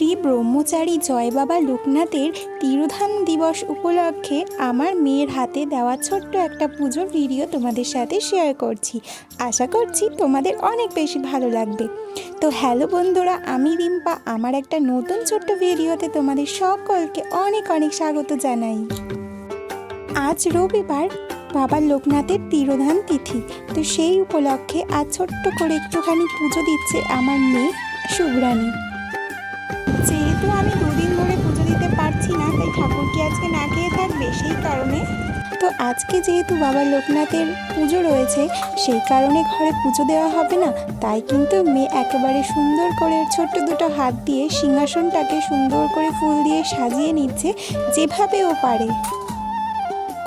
শ্রী ব্রহ্মচারী জয় বাবা লোকনাথের তিরোধান দিবস উপলক্ষে আমার মেয়ের হাতে দেওয়া ছোট্ট একটা পুজোর ভিডিও তোমাদের সাথে শেয়ার করছি। আশা করছি তোমাদের অনেক বেশি ভালো লাগবে। তো হ্যালো বন্ধুরা, আমি রিম্পা। আমার একটা নতুন ছোট্ট ভিডিওতে তোমাদের সকলকে অনেক অনেক স্বাগত জানাই। আজ রবিবার বাবা লোকনাথের তিরোধান তিথি। তো সেই উপলক্ষে আজ ছোট্ট করে একটুখানি পুজো দিচ্ছে আমার মেয়ে শুভরানী ঠাকুর কি আজকে না খেয়ে থাকবে সেই কারণে? তো আজকে যেহেতু বাবা লোকনাথের পুজো রয়েছে, সেই কারণে ঘরে পুজো দেওয়া হবে না। তাই কিন্তু মেয়ে একেবারে সুন্দর করে ছোট্ট দুটো হাত দিয়ে সিংহাসনটাকে সুন্দর করে ফুল দিয়ে সাজিয়ে নিচ্ছে, যেভাবে ও পারে।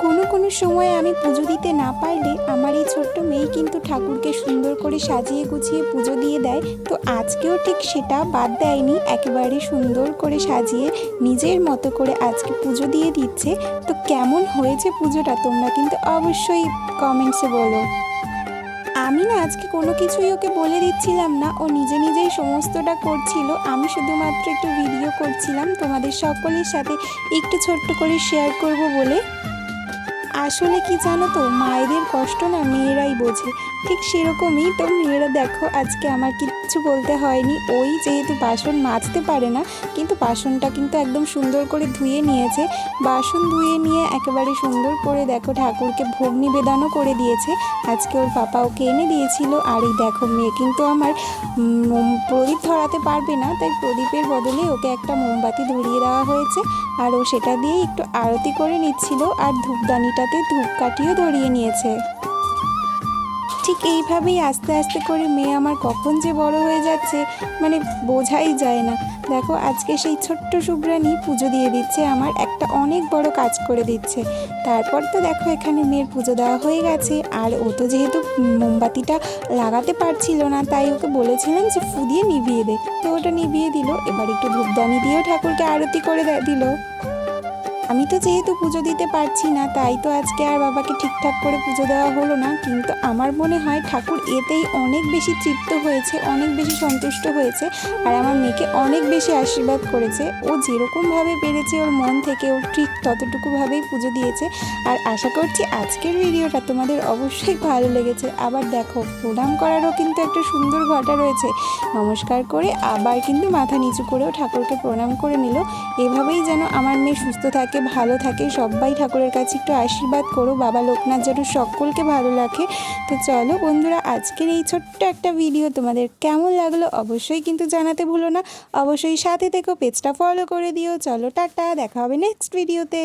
কোনো কোনো সময় আমি পুজো দিতে না পারলে আমার এই ছোট্ট মেয়ে কিন্তু ঠাকুরকে সুন্দর করে সাজিয়ে গুছিয়ে পুজো দিয়ে দেয়। তো আজকেও ঠিক সেটা বাদ দেয়নি, একেবারে সুন্দর করে সাজিয়ে নিজের মতো করে আজকে পুজো দিয়ে দিচ্ছে। তো কেমন হয়েছে পুজোটা তোমরা কিন্তু অবশ্যই কমেন্টসে বলো। আমি না আজকে কোনো কিছুই ওকে বলে দিচ্ছিলাম না, ও নিজে নিজেই সমস্তটা করছিল। আমি শুধুমাত্র একটু ভিডিও করছিলাম, তোমাদের সকলের সাথে একটু ছোট্ট করে শেয়ার করব বলে। আসলে কি জানো তো মায়েদের কষ্ট না মেয়েরাই বোঝে। ঠিক সেরকমই তো মেয়েরা দেখো, আজকে আমার কিচ্ছু বলতে হয়নি। ওই যেহেতু বাসন মাজতে পারে না, কিন্তু বাসনটা কিন্তু একদম সুন্দর করে ধুয়ে নিয়েছে। বাসন ধুয়ে নিয়ে একেবারে সুন্দর করে দেখো ঠাকুরকে ভোগ নিবেদনও করে দিয়েছে। আজকে ওর পাপা ওকে এনে দিয়েছিল। আর এই দেখো মেয়ে কিন্তু আমার প্রদীপ ধরাতে পারবে না। তাই প্রদীপের বদলে ওকে একটা মোমবাতি ধরিয়ে দেওয়া হয়েছে। আর ও সেটা দিয়ে একটু আরতি করে নিচ্ছিল। আর ধূপদানিটাতে ধূপকাঠিও ধরিয়ে নিয়েছে। ঠিক এইভাবেই আস্তে আস্তে করে মেয়ে আমার কখন যে বড় হয়ে যাচ্ছে মানে বোঝাই যায় না। দেখো, আজকে সেই ছোট্ট শুভ্রাণী পুজো দিয়ে দিচ্ছে, আমার একটা অনেক বড় কাজ করে দিচ্ছে। তারপর তো দেখো, এখানে মেয়ের পুজো দেওয়া হয়ে গেছে। আর ও তো যেহেতু মোমবাতিটা লাগাতে পারছিল না, তাই ওকে বলেছিলাম যে ফু দিয়ে নিভিয়ে দে। তো ওটা নিভিয়ে দিল, এবার একটু ধূপদানি দিয়েও ঠাকুরকে আরতি করে দিল। আমি তো যেহেতু পুজো দিতে পারছি না, তাই তো আজকে আর বাবাকে ঠিকঠাক করে পুজো দেওয়া হলো না। কিন্তু আমার মনে হয় ঠাকুর এতেই অনেক বেশি তৃপ্ত হয়েছে, অনেক বেশি সন্তুষ্ট হয়েছে আর আমার মেয়েকে অনেক বেশি আশীর্বাদ করেছে। ও যেরকমভাবে পেরেছে ওর মন থেকে, ও ঠিক ততটুকুভাবেই পুজো দিয়েছে। আর আশা করছি আজকের ভিডিওটা তোমাদের অবশ্যই ভালো লেগেছে। আবার দেখো, প্রণাম করারও কিন্তু একটা সুন্দর ঘটা রয়েছে। নমস্কার করে আবার কিন্তু মাথা নিচু করেও ঠাকুরকে প্রণাম করে নিল। এভাবেই যেন আমার মেয়ে সুস্থ থাকে ভালো থাকে, সবাই ঠাকুরের কাছে একটু আশীর্বাদ করো, বাবা লোকনাথ যেন সকলকে ভালো রাখে। তো চলো বন্ধুরা, আজকের এই ছোট্ট একটা ভিডিও তোমাদের কেমন লাগল অবশ্যই কিন্তু জানাতে ভুলো না। অবশ্যই সাথে থেকো পেজটা ফলো করে দিও। চলো টাটা, দেখা হবে নেক্সট ভিডিওতে